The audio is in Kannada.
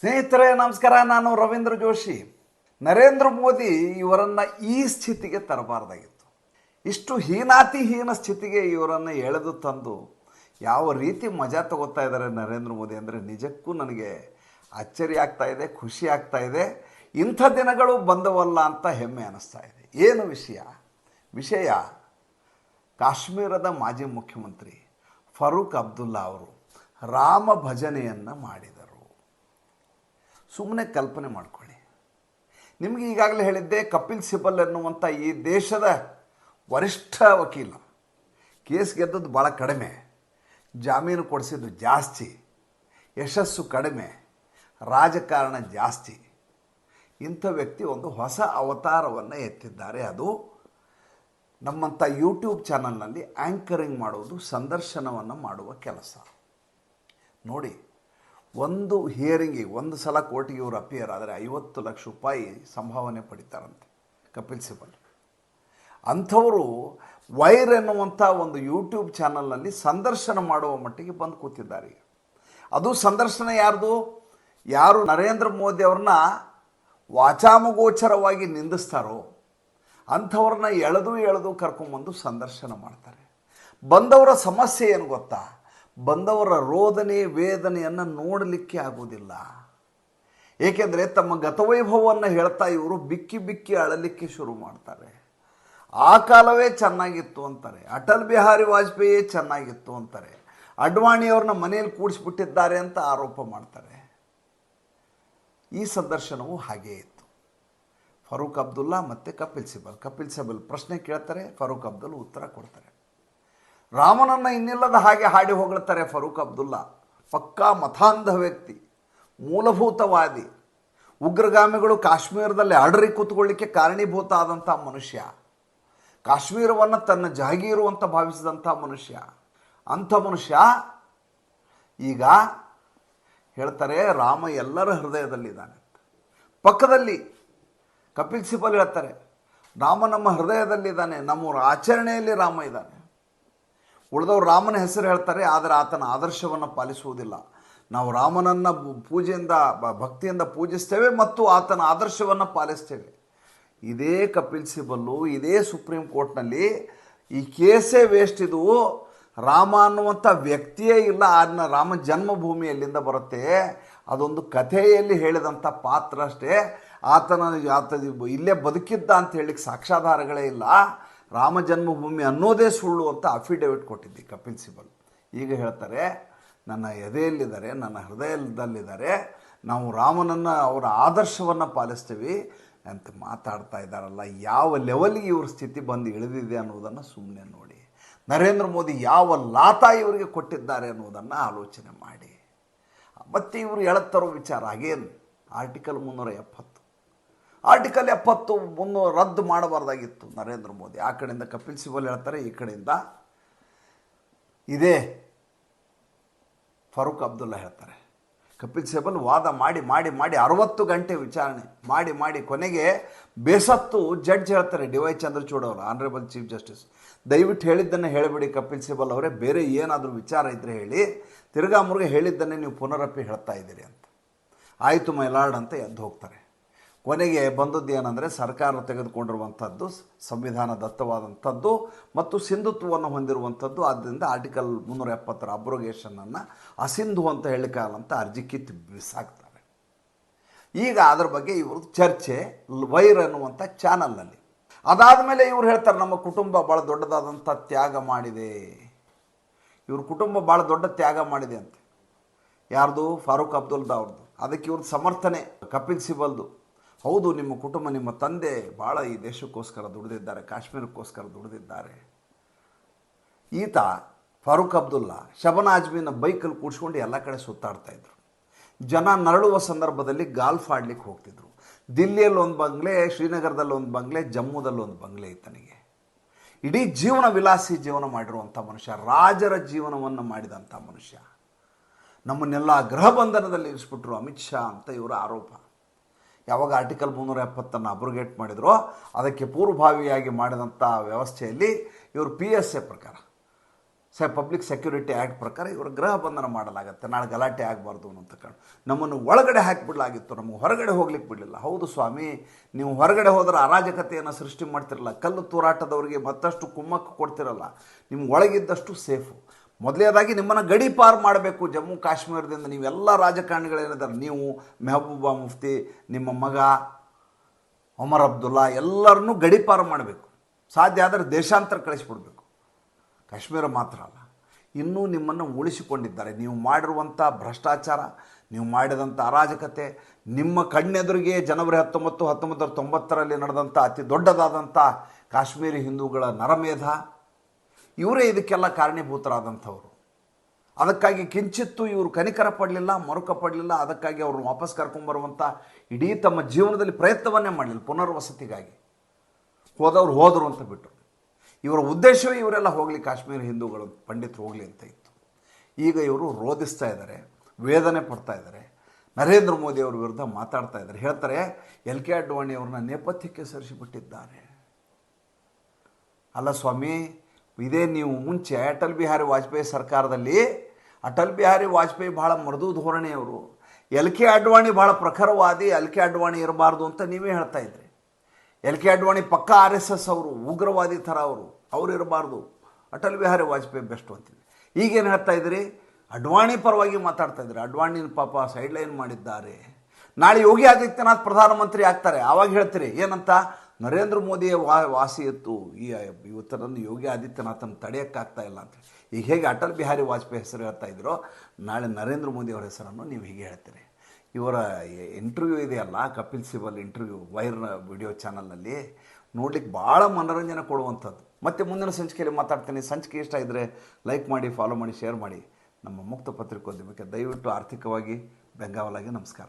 ಸ್ನೇಹಿತರೆ, ನಮಸ್ಕಾರ. ನಾನು ರವೀಂದ್ರ ಜೋಶಿ. ನರೇಂದ್ರ ಮೋದಿ ಇವರನ್ನು ಈ ಸ್ಥಿತಿಗೆ ತರಬಾರ್ದಾಗಿತ್ತು. ಇಷ್ಟು ಹೀನಾತಿಹೀನ ಸ್ಥಿತಿಗೆ ಇವರನ್ನು ಎಳೆದು ತಂದು ಯಾವ ರೀತಿ ಮಜಾ ತಗೋತಾ ಇದ್ದಾರೆ ನರೇಂದ್ರ ಮೋದಿ ಅಂದರೆ ನಿಜಕ್ಕೂ ನನಗೆ ಅಚ್ಚರಿ ಆಗ್ತಾ ಇದೆ, ಖುಷಿ ಆಗ್ತಾ ಇದೆ. ಇಂಥ ದಿನಗಳು ಬಂದವಲ್ಲ ಅಂತ ಹೆಮ್ಮೆ ಅನ್ನಿಸ್ತಾ ಇದೆ. ಏನು ವಿಷಯ? ವಿಷಯ, ಕಾಶ್ಮೀರದ ಮಾಜಿ ಮುಖ್ಯಮಂತ್ರಿ ಫರೂಕ್ ಅಬ್ದುಲ್ಲಾ ಅವರು ರಾಮ ಭಜನೆಯನ್ನು ಮಾಡಿದರು. ಸುಮ್ಮನೆ ಕಲ್ಪನೆ ಮಾಡಿಕೊಳ್ಳಿ. ನಿಮಗೆ ಈಗಾಗಲೇ ಹೇಳಿದ್ದೆ, ಕಪಿಲ್ ಸಿಬಲ್ ಎನ್ನುವಂಥ ಈ ದೇಶದ ವರಿಷ್ಠ ವಕೀಲ. ಕೇಸ್ ಗೆದ್ದದ್ದು ಭಾಳ ಕಡಿಮೆ. ಜಾಮೀನು ಕೊಡಿಸಿದ್ದು ಜಾಸ್ತಿ. ಯಶಸ್ಸು ಕಡಿಮೆ. ರಾಜಕಾರಣ ಜಾಸ್ತಿ. ಇಂಥ ವ್ಯಕ್ತಿ ಒಂದು ಹೊಸ ಅವತಾರವನ್ನು ಎತ್ತಿದ್ದಾರೆ. ಅದು ನಮ್ಮಂಥ ಯೂಟ್ಯೂಬ್ ಚಾನಲ್ನಲ್ಲಿ ಆ್ಯಂಕರಿಂಗ್ ಮಾಡುವುದು ಸಂದರ್ಶನವನ್ನು ಮಾಡುವ ಕೆಲಸ. ನೋಡಿ ಒಂದು ಹಿಯರಿಂಗಿಗೆ ಒಂದು ಸಲ ಕೋರ್ಟಿಗೆ ಇವರು ಅಪಿಯರ್ ಆದರೆ ಐವತ್ತು ಲಕ್ಷ ರೂಪಾಯಿ ಸಂಭಾವನೆ ಪಡಿತಾರಂತೆ, ಕಪಿಲ್ ಸಿಬಲ್. ಅಂಥವರು ವೈರ್ ಎನ್ನುವಂಥ ಒಂದು ಯೂಟ್ಯೂಬ್ ಚಾನಲ್ನಲ್ಲಿ ಸಂದರ್ಶನ ಮಾಡುವ ಮಟ್ಟಿಗೆ ಬಂದು ಕೂತಿದ್ದಾರೆ ಅದು ಸಂದರ್ಶನ ಯಾರ್ದು? ಯಾರು ನರೇಂದ್ರ ಮೋದಿ ಅವ್ರನ್ನ ವಾಚಾಮಗೋಚರವಾಗಿ ನಿಂದಿಸ್ತಾರೋ ಅಂಥವ್ರನ್ನ ಎಳೆದು ಎಳೆದು ಕರ್ಕೊಂಬಂದು ಸಂದರ್ಶನ ಮಾಡ್ತಾರೆ. ಬಂದವರ ಸಮಸ್ಯೆ ಏನು ಗೊತ್ತಾ? ಬಂದವರ ರೋದನೆ, ವೇದನೆಯನ್ನು ನೋಡಲಿಕ್ಕೆ ಆಗುವುದಿಲ್ಲ. ಏಕೆಂದರೆ ತಮ್ಮ ಗತವೈಭವವನ್ನು ಹೇಳ್ತಾ ಇವರು ಬಿಕ್ಕಿ ಬಿಕ್ಕಿ ಅಳಲಿಕ್ಕೆ ಶುರು ಮಾಡ್ತಾರೆ. ಆ ಕಾಲವೇ ಚೆನ್ನಾಗಿತ್ತು ಅಂತಾರೆ. ಅಟಲ್ ಬಿಹಾರಿ ವಾಜಪೇಯಿ ಚೆನ್ನಾಗಿತ್ತು ಅಂತಾರೆ. ಅಡ್ವಾಣಿಯವ್ರನ್ನ ಮನೆಯಲ್ಲಿ ಕೂಡಿಸ್ಬಿಟ್ಟಿದ್ದಾರೆ ಅಂತ ಆರೋಪ ಮಾಡ್ತಾರೆ. ಈ ಸಂದರ್ಶನವು ಹಾಗೇ ಇತ್ತು. ಫರೂಕ್ ಅಬ್ದುಲ್ಲಾ ಮತ್ತು ಕಪಿಲ್ ಸಿಬಲ್. ಕಪಿಲ್ ಸಿಬಲ್ ಪ್ರಶ್ನೆ ಕೇಳ್ತಾರೆ, ಫರೂಕ್ ಅಬ್ದುಲ್ ಉತ್ತರ ಕೊಡ್ತಾರೆ. ರಾಮನನ್ನು ಇನ್ನಿಲ್ಲದ ಹಾಗೆ ಹಾಡಿ ಹೊಗಳ್ತಾರೆ ಫರೂಕ್ ಅಬ್ದುಲ್ಲಾ. ಪಕ್ಕಾ ಮತಾಂಧ ವ್ಯಕ್ತಿ, ಮೂಲಭೂತವಾದಿ. ಉಗ್ರಗಾಮಿಗಳು ಕಾಶ್ಮೀರದಲ್ಲಿ ಅಡರಿ ಕೂತ್ಕೊಳ್ಳಿಕ್ಕೆ ಕಾರಣೀಭೂತ ಆದಂಥ ಮನುಷ್ಯ. ಕಾಶ್ಮೀರವನ್ನು ತನ್ನ ಜಾಗೀರು ಅಂತ ಭಾವಿಸಿದಂಥ ಮನುಷ್ಯ. ಅಂಥ ಮನುಷ್ಯ ಈಗ ಹೇಳ್ತಾರೆ, ರಾಮ ಎಲ್ಲರ ಹೃದಯದಲ್ಲಿದ್ದಾನೆ. ಪಕ್ಕದಲ್ಲಿ ಕಪಿಲ್ ಸಿಬಲ್ ಹೇಳ್ತಾರೆ, ರಾಮ ನಮ್ಮ ಹೃದಯದಲ್ಲಿದ್ದಾನೆ ನಮ್ಮ ಆಚರಣೆಯಲ್ಲಿ ರಾಮ ಇದ್ದಾನೆ. ಉಳಿದವರು ರಾಮನ ಹೆಸರು ಹೇಳ್ತಾರೆ, ಆದರೆ ಆತನ ಆದರ್ಶವನ್ನು ಪಾಲಿಸುವುದಿಲ್ಲ. ನಾವು ರಾಮನನ್ನು ಪೂಜೆಯಿಂದ ಭಕ್ತಿಯಿಂದ ಪೂಜಿಸ್ತೇವೆ ಮತ್ತು ಆತನ ಆದರ್ಶವನ್ನು ಪಾಲಿಸ್ತೇವೆ. ಇದೇ ಕಪಿಲ್ ಸಿಬಲ್ಲು, ಇದೇ ಸುಪ್ರೀಂ ಕೋರ್ಟ್ನಲ್ಲಿ ಈ ಕೇಸೇ ವೇಸ್ಟ್ ಇದು. ರಾಮ ಅನ್ನುವಂಥ ವ್ಯಕ್ತಿಯೇ ಇಲ್ಲ ಅದನ್ನ ರಾಮ ಜನ್ಮಭೂಮಿ ಎಲ್ಲಿಂದ ಬರುತ್ತೆ. ಅದೊಂದು ಕಥೆಯಲ್ಲಿ ಹೇಳಿದಂಥ ಪಾತ್ರ ಅಷ್ಟೇ. ಆತನ ಆತ ಇಲ್ಲೇ ಬದುಕಿದ್ದ ಅಂತ ಹೇಳಿಕ್ಕೆ ಸಾಕ್ಷಾಧಾರಗಳೇ ಇಲ್ಲ. ರಾಮ ಜನ್ಮಭೂಮಿ ಅನ್ನೋದೇ ಸುಳ್ಳು ಅಂತ ಅಫಿಡೇವಿಟ್ ಕೊಟ್ಟಿದ್ದೆ ಕಪಿಲ್ ಸಿಬಲ್. ಈಗ ಹೇಳ್ತಾರೆ, ನನ್ನ ಎದೆಯಲ್ಲಿದ್ದಾರೆ, ನನ್ನ ಹೃದಯದಲ್ಲಿದ್ದಾರೆ, ನಾವು ರಾಮನನ್ನು, ಅವರ ಆದರ್ಶವನ್ನು ಪಾಲಿಸ್ತೀವಿ ಅಂತ ಮಾತಾಡ್ತಾ ಇದ್ದಾರಲ್ಲ, ಯಾವ ಲೆವೆಲ್ಗೆ ಇವ್ರ ಸ್ಥಿತಿ ಬಂದು ಇಳಿದಿದೆ ಅನ್ನೋದನ್ನು ಸುಮ್ಮನೆ ನೋಡಿ. ನರೇಂದ್ರ ಮೋದಿ ಯಾವ ಲಾತ ಇವರಿಗೆ ಕೊಟ್ಟಿದ್ದಾರೆ ಅನ್ನೋದನ್ನು ಆಲೋಚನೆ ಮಾಡಿ. ಮತ್ತು ಇವರು ಹೇಳುತ್ತಾರೋ ವಿಚಾರ ಅಗೇನ್ ಆರ್ಟಿಕಲ್ ಮುನ್ನೂರ ಎಪ್ಪತ್ತು. ಆರ್ಟಿಕಲ್ ಎಪ್ಪತ್ತು ಮುನ್ನೂ ರದ್ದು ಮಾಡಬಾರ್ದಾಗಿತ್ತು ನರೇಂದ್ರ ಮೋದಿ. ಆ ಕಡೆಯಿಂದ ಕಪಿಲ್ ಸಿಬಲ್ ಹೇಳ್ತಾರೆ, ಈ ಕಡೆಯಿಂದ ಇದೇ ಫರೂಕ್ ಅಬ್ದುಲ್ಲಾ ಹೇಳ್ತಾರೆ. ಕಪಿಲ್ ಸಿಬಲ್ ವಾದ ಮಾಡಿ ಮಾಡಿ ಮಾಡಿ ಅರವತ್ತು ಗಂಟೆ ವಿಚಾರಣೆ ಮಾಡಿ ಮಾಡಿ ಕೊನೆಗೆ ಬೇಸತ್ತು ಜಡ್ಜ್ ಹೇಳ್ತಾರೆ ಡಿ ವೈ ಚಂದ್ರಚೂಡ್ ಅವರು ಆನರೇಬಲ್ ಚೀಫ್ ಜಸ್ಟಿಸ್ ದಯವಿಟ್ಟು ಹೇಳಿದ್ದನ್ನು ಹೇಳಿಬಿಡಿ ಕಪಿಲ್ ಸಿಬಲ್ ಅವರೇ, ಬೇರೆ ಏನಾದರೂ ವಿಚಾರ ಇದ್ದರೆ ಹೇಳಿ, ತಿರ್ಗಾ ಮುರುಗ ಹೇಳಿದ್ದನ್ನೇ ನೀವು ಪುನರಪ್ಪಿ ಹೇಳ್ತಾ ಇದ್ದೀರಿ ಅಂತ. ಆಯಿತು ಮೈಲಾರ್ಡ್ ಅಂತ ಎದ್ದು ಹೋಗ್ತಾರೆ. ಕೊನೆಗೆ ಬಂದದ್ದು ಏನಂದರೆ ಸರ್ಕಾರ ತೆಗೆದುಕೊಂಡಿರುವಂಥದ್ದು, ಸಂವಿಧಾನ ದತ್ತವಾದಂಥದ್ದು ಮತ್ತು ಸಿಂಧುತ್ವವನ್ನು ಹೊಂದಿರುವಂಥದ್ದು. ಆದ್ದರಿಂದ ಆರ್ಟಿಕಲ್ ಮುನ್ನೂರ ಎಪ್ಪತ್ತರ ಅಬ್ರೋಗೇಷನನ್ನು ಅಸಿಂಧು ಅಂತ ಹೇಳಿಕಾಲಂತ ಅರ್ಜಿ ಕಿತ್ತು ಬಿಸಾಕ್ತಾರೆ. ಈಗ ಅದರ ಬಗ್ಗೆ ಇವರು ಚರ್ಚೆ, ವೈರ್ ಅನ್ನುವಂಥ ಚಾನಲ್ನಲ್ಲಿ ಅದಾದಮೇಲೆ ಇವರು ಹೇಳ್ತಾರೆ, ನಮ್ಮ ಕುಟುಂಬ ಭಾಳ ದೊಡ್ಡದಾದಂಥ ತ್ಯಾಗ ಮಾಡಿದೆ. ಇವ್ರ ಕುಟುಂಬ ಭಾಳ ದೊಡ್ಡ ತ್ಯಾಗ ಮಾಡಿದೆ ಅಂತ. ಯಾರ್ದು? ಫಾರೂಕ್ ಅಬ್ದುಲ್ದಾ ಅವ್ರದ್ದು ಅದಕ್ಕೆ ಇವ್ರದ್ದು ಸಮರ್ಥನೆ, ಕಪಿಲ್ ಸಿಬಲ್ದು. ಹೌದು, ನಿಮ್ಮ ಕುಟುಂಬ, ನಿಮ್ಮ ತಂದೆ ಭಾಳ ಈ ದೇಶಕ್ಕೋಸ್ಕರ ದುಡಿದಿದ್ದಾರೆ, ಕಾಶ್ಮೀರಕ್ಕೋಸ್ಕರ ದುಡಿದಿದ್ದಾರೆ. ಈತ ಫಾರೂಕ್ ಅಬ್ದುಲ್ಲಾ ಶಬನ ಆಜ್ಮಿನ ಬೈಕಲ್ಲಿ ಕೂಡ್ಸ್ಕೊಂಡು ಎಲ್ಲ ಕಡೆ ಸುತ್ತಾಡ್ತಾ ಇದ್ರು. ಜನ ನರಳುವ ಸಂದರ್ಭದಲ್ಲಿ ಗಾಲ್ಫ್ ಆಡ್ಲಿಕ್ಕೆ ಹೋಗ್ತಿದ್ರು. ದಿಲ್ಲಿಯಲ್ಲಿ ಒಂದು ಬಂಗ್ಲೆ, ಶ್ರೀನಗರದಲ್ಲಿ ಒಂದು ಬಂಗ್ಲೆ, ಜಮ್ಮುದಲ್ಲಿ ಒಂದು ಬಂಗ್ಲೆ ಇತ್ತನಿಗೆ ಇಡೀ ಜೀವನ ವಿಲಾಸಿ ಜೀವನ ಮಾಡಿರುವಂಥ ಮನುಷ್ಯ, ರಾಜರ ಜೀವನವನ್ನು ಮಾಡಿದಂಥ ಮನುಷ್ಯ. ನಮ್ಮನ್ನೆಲ್ಲ ಗೃಹ ಬಂಧನದಲ್ಲಿ ಇರಿಸ್ಬಿಟ್ರು ಅಮಿತ್ ಶಾ ಅಂತ ಇವರ ಆರೋಪ. ಯಾವಾಗ ಆರ್ಟಿಕಲ್ ಮುನ್ನೂರ ಎಪ್ಪತ್ತನ್ನು ಅಬ್ರಿಗೇಟ್ ಮಾಡಿದ್ರೋ, ಅದಕ್ಕೆ ಪೂರ್ವಭಾವಿಯಾಗಿ ಮಾಡಿದಂಥ ವ್ಯವಸ್ಥೆಯಲ್ಲಿ ಇವರು ಪಿ ಎಸ್ ಎ ಪ್ರಕಾರ, ಸ ಪಬ್ಲಿಕ್ ಸೆಕ್ಯೂರಿಟಿ ಆ್ಯಕ್ಟ್ ಪ್ರಕಾರ ಇವರ ಗೃಹ ಬಂಧನ ಮಾಡಲಾಗತ್ತೆ. ನಾಳೆ ಗಲಾಟೆ ಆಗಬಾರ್ದು ಅನ್ನೋಂಥ ಕಾರಣ. ನಮ್ಮನ್ನು ಒಳಗಡೆ ಹಾಕಿಬಿಡ್ಲಾಗಿತ್ತು ನಮಗೆ ಹೊರಗಡೆ ಹೋಗ್ಲಿಕ್ಕೆ ಬಿಡಲಿಲ್ಲ. ಹೌದು ಸ್ವಾಮಿ, ನೀವು ಹೊರಗಡೆ ಹೋದ್ರೆ ಅರಾಜಕತೆಯನ್ನು ಸೃಷ್ಟಿ ಮಾಡ್ತಿರಲ್ಲ. ಕಲ್ಲು ತೂರಾಟದವರಿಗೆ ಮತ್ತಷ್ಟು ಕುಮ್ಮಕ್ಕು ಕೊಡ್ತಿರಲ್ಲ. ನಿಮ್ಗೆ ಒಳಗಿದ್ದಷ್ಟು ಸೇಫು ಮೊದಲನೇದಾಗಿ ನಿಮ್ಮನ್ನು ಗಡಿ ಪಾರು ಮಾಡಬೇಕು ಜಮ್ಮು ಕಾಶ್ಮೀರದಿಂದ ನೀವೆಲ್ಲ ರಾಜಕಾರಣಿಗಳೇನಿದ್ದಾರೆ ನೀವು ಮೆಹಬೂಬಾ ಮುಫ್ತಿ, ನಿಮ್ಮ ಮಗ ಒಮರ್ ಅಬ್ದುಲ್ಲಾ ಎಲ್ಲರನ್ನೂ ಗಡಿಪಾರು ಮಾಡಬೇಕು. ಸಾಧ್ಯ ಆದರೆ ದೇಶಾಂತರ ಕಳಿಸಿಬಿಡಬೇಕು. ಕಾಶ್ಮೀರ ಮಾತ್ರ ಅಲ್ಲ, ಇನ್ನೂ ನಿಮ್ಮನ್ನು ಉಳಿಸಿಕೊಂಡಿದ್ದಾರೆ. ನೀವು ಮಾಡಿರುವಂಥ ಭ್ರಷ್ಟಾಚಾರ, ನೀವು ಮಾಡಿದಂಥ ಅರಾಜಕತೆ, ನಿಮ್ಮ ಕಣ್ಣೆದುರಿಗೆ ಜನವರಿ ಹತ್ತೊಂಬತ್ತು ಹತ್ತೊಂಬತ್ತು ತೊಂಬತ್ತರಲ್ಲಿ ನಡೆದಂಥ ಅತಿ ದೊಡ್ಡದಾದಂಥ ಕಾಶ್ಮೀರಿ ಹಿಂದೂಗಳ ನರಮೇಧ ಇವರೇ ಇದಕ್ಕೆಲ್ಲ ಕಾರಣೀಭೂತರಾದಂಥವ್ರು. ಅದಕ್ಕಾಗಿ ಕಿಂಚಿತ್ತು ಇವರು ಕನಿಕರ ಪಡಲಿಲ್ಲ, ಮರುಕ ಪಡಲಿಲ್ಲ, ಅದಕ್ಕಾಗಿ ಅವ್ರನ್ನ ವಾಪಸ್ ಕರ್ಕೊಂಬರುವಂಥ ಇಡೀ ತಮ್ಮ ಜೀವನದಲ್ಲಿ ಪ್ರಯತ್ನವನ್ನೇ ಮಾಡಲಿಲ್ಲ ಪುನರ್ವಸತಿಗಾಗಿ. ಹೋದವ್ರು ಹೋದರು ಅಂತ ಬಿಟ್ಟರು ಇವರ ಉದ್ದೇಶವೇ ಇವರೆಲ್ಲ ಹೋಗಲಿ, ಕಾಶ್ಮೀರ ಹಿಂದೂಗಳು, ಪಂಡಿತರು ಹೋಗಲಿ ಅಂತ ಇತ್ತು. ಈಗ ಇವರು ರೋಧಿಸ್ತಾ ಇದ್ದಾರೆ, ವೇದನೆ ಪಡ್ತಾ ಇದ್ದಾರೆ. ನರೇಂದ್ರ ಮೋದಿ ಅವ್ರ ವಿರುದ್ಧ ಮಾತಾಡ್ತಾ ಇದ್ದಾರೆ. ಹೇಳ್ತಾರೆ, ಎಲ್ ಕೆ ಅಡ್ವಾಣಿ ಅವ್ರನ್ನ ನೇಪಥ್ಯಕ್ಕೆ ಸರಿಸಿಬಿಟ್ಟಿದ್ದಾರೆ. ಅಲ್ಲ ಸ್ವಾಮಿ ಇದೇ ನೀವು ಮುಂಚೆ ಅಟಲ್ ಬಿಹಾರಿ ವಾಜಪೇಯಿ ಸರ್ಕಾರದಲ್ಲಿ, ಅಟಲ್ ಬಿಹಾರಿ ವಾಜಪೇಯಿ ಭಾಳ ಮೃದು ಧೋರಣೆಯವರು. ಎಲ್ ಕೆ ಅಡ್ವಾಣಿ ಭಾಳ ಪ್ರಖರವಾದಿ, ಎಲ್ ಕೆ ಅಡ್ವಾಣಿ ಇರಬಾರ್ದು ಅಂತ ನೀವೇ ಹೇಳ್ತಾ ಇದ್ರಿ. ಎಲ್ ಕೆ ಅಡ್ವಾಣಿ ಪಕ್ಕ ಆರ್ ಎಸ್ ಎಸ್ ಅವರು, ಉಗ್ರವಾದಿ ಥರ ಅವರು, ಅವ್ರು ಇರಬಾರ್ದು. ಅಟಲ್ ಬಿಹಾರಿ ವಾಜಪೇಯಿ ಬೆಸ್ಟ್ ಅಂತೀವಿ ಈಗೇನು ಹೇಳ್ತಾ ಇದ್ರಿ? ಅಡ್ವಾಣಿ ಪರವಾಗಿ ಮಾತಾಡ್ತಾ ಇದ್ರಿ. ಅಡ್ವಾಣಿನ ಪಾಪ ಸೈಡ್ ಲೈನ್ ಮಾಡಿದ್ದಾರೆ. ನಾಳೆ ಯೋಗಿ ಆದಿತ್ಯನಾಥ್ ಪ್ರಧಾನಮಂತ್ರಿ ಆಗ್ತಾರೆ. ಆವಾಗ ಹೇಳ್ತೀರಿ, ಏನಂತ? ನರೇಂದ್ರ ಮೋದಿಯ ವಾ ವಾಸಿ ಇತ್ತು ಈ ಇವತ್ತರನ್ನು ಯೋಗಿ ಆದಿತ್ಯನಾಥನ ತಡೆಯೋಕ್ಕಾಗ್ತಾ ಇಲ್ಲ ಅಂತ. ಈಗ ಹೇಗೆ ಅಟಲ್ ಬಿಹಾರಿ ವಾಜಪೇಯಿ ಹೆಸರು ಹೇಳ್ತಾ ಇದ್ರೋ, ನಾಳೆ ನರೇಂದ್ರ ಮೋದಿ ಅವರ ಹೆಸರನ್ನು ನೀವು ಹೀಗೆ ಹೇಳ್ತೀರಿ. ಇವರ ಇಂಟರ್ವ್ಯೂ ಇದೆಯಲ್ಲ, Kapil Sibal interview Wire video ಚಾನಲ್ನಲ್ಲಿ ನೋಡ್ಲಿಕ್ಕೆ ಭಾಳ ಮನೋರಂಜನೆ ಕೊಡುವಂಥದ್ದು. ಮತ್ತೆ ಮುಂದಿನ ಸಂಚಿಕೆಯಲ್ಲಿ ಮಾತಾಡ್ತೀನಿ. ಸಂಚಿಕೆ ಇಷ್ಟ ಇದ್ದರೆ ಲೈಕ್ ಮಾಡಿ ಫಾಲೋ ಮಾಡಿ ಶೇರ್ ಮಾಡಿ. ನಮ್ಮ ಮುಕ್ತ ಪತ್ರಿಕೋದ್ಯಮಕ್ಕೆ ದಯವಿಟ್ಟು ಆರ್ಥಿಕವಾಗಿ ಬೆಂಗಾವಲಾಗಿ ನಮಸ್ಕಾರ.